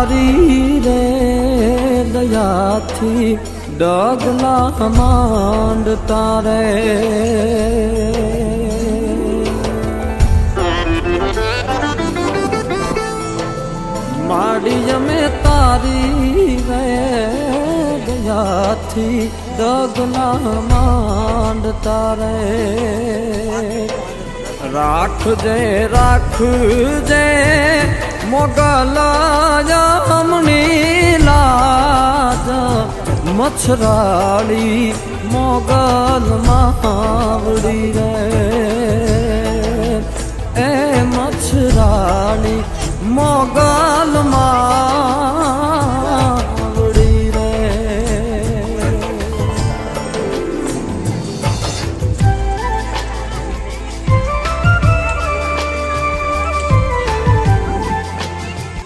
તારી રે દયાથી ડગલા માંડ તારે માડી અમે તારી દયાથી ડગલા માંડ તારે રાખજે રાખજે મોગલ જમણી લાજ. મચ્છરાળી મોગલ માવડી રે. એ મચ્છરાળી મોગલ